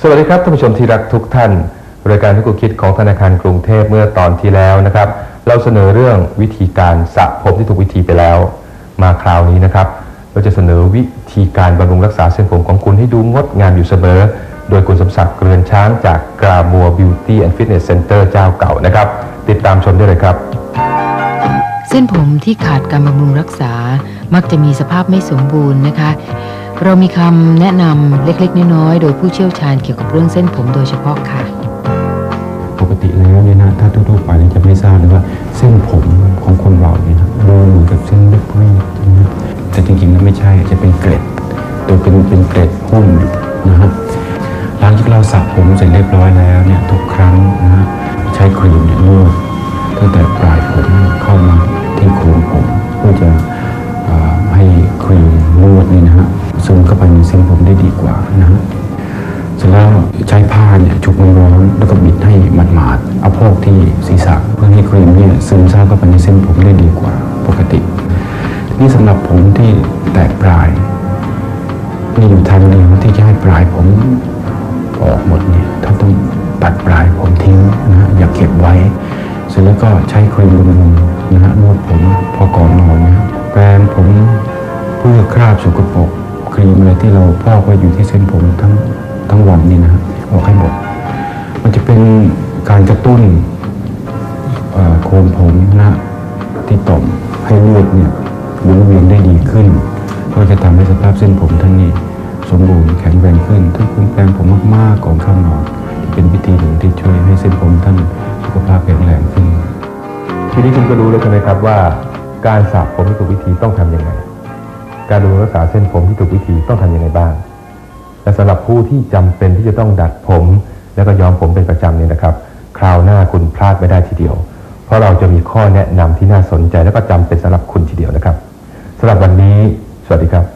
สวัสดีครับท่านผู้ชมที่รักทุกท่าน รายการที่กูคิดของธนาคารกรุงเทพเมื่อตอนที่แล้วนะครับ เราเสนอเรื่องวิธีการสระผมที่ถูกวิธีไปแล้ว มาคราวนี้นะครับ เราจะเสนอวิธีการบำรุงรักษาเส้นผมของคุณให้ดูงดงามอยู่เสมอ โดยคุณสมศักดิ์เกรือนช้างจากกราบัวบิวตี้แอนด์ฟิตเนสเซ็นเตอร์เจ้าเก่านะครับ ติดตามชมได้เลยครับเส้นผมที่ขาดการบำรุงรักษา มักจะมีสภาพไม่สมบูรณ์นะคะ เรามีคำแนะนำเล็ก ๆ น้อยๆ โดยผู้เชี่ยวชาญเกี่ยวกับเรื่องเส้นผมโดยเฉพาะค่ะ ปกติแล้วเนี่ยนะถ้าทั่วๆไปเนี่ยจะไม่ทราบเลยว่าเส้นผมของคนเราเนี่ยนะดูเหมือนกับเส้นเรียบเรียบนะแต่จริงๆแล้วไม่ใช่จะเป็นเกล็ด ตัวเป็นเป็นเกล็ดหุ้มอยู่นะฮะหลังจากเราสระผมเสร็จเรียบร้อยแล้วเนี่ยทุกครั้งนะฮะใช้ครีมเนี่ยนวดตั้งแต่ปลายผมเข้ามาที่โคนผมเพื่อจะให้ครีมนวดเนี่ยนะฮะ ซึมเข้าไปในเส้นผมได้ดีกว่านะฮะเสร็จแล้วใช้ผ้าเนี่ยชุบน้ำร้อนแล้วก็บิดให้หมาดๆเอาพอกที่ศีรษะเพื่อให้ครีมเนี่ยซึมซาบเข้าไปในเส้นผมได้ดีกว่าปกติทีนี้สำหรับผมที่แตกปลายมีอยู่ทางเดียวที่จะให้ปลายผมออกหมดเนี่ยถ้าต้องตัดปลายผมทิ้งนะฮะอย่าเก็บไว้ เสร็จแล้วก็ใช้ครีมบำรุงนะฮะนวดผมพอก่อนนอนนะแปรงผมเพื่อคราบสกปรก ที่เราพอกไว้อยู่ที่เส้นผมทั้งทั้งวันนี่นะออกให้หมด มันจะเป็นการกระตุ้นโคนผมนะที่ต่อมให้เลือดเนี่ยหมุนเวียนได้ดีขึ้น ก็จะทำให้สภาพเส้นผมท่านนี่สมบูรณ์แข็งแรงขึ้น ถ้าคุณแปรงผมมากๆก่อนเข้านอนเป็นวิธีหนึ่งที่ช่วยให้เส้นผมท่านสุขภาพแข็งแรงขึ้น ทีนี้คุณก็รู้แล้วใช่ไหมครับว่า การสระผมที่ถูกวิธีต้องทำยังไง การดูแลรักษาเส้นผมที่ถูกวิธีต้องทำยังไงบ้าง และสำหรับผู้ที่จำเป็นที่จะต้องดัดผม แล้วก็ย้อมผมเป็นประจำเนี่ยนะครับ คราวหน้าคุณพลาดไม่ได้ทีเดียว เพราะเราจะมีข้อแนะนำที่น่าสนใจและก็จำเป็นสำหรับคุณทีเดียวนะครับสำหรับวันนี้ สวัสดีครับ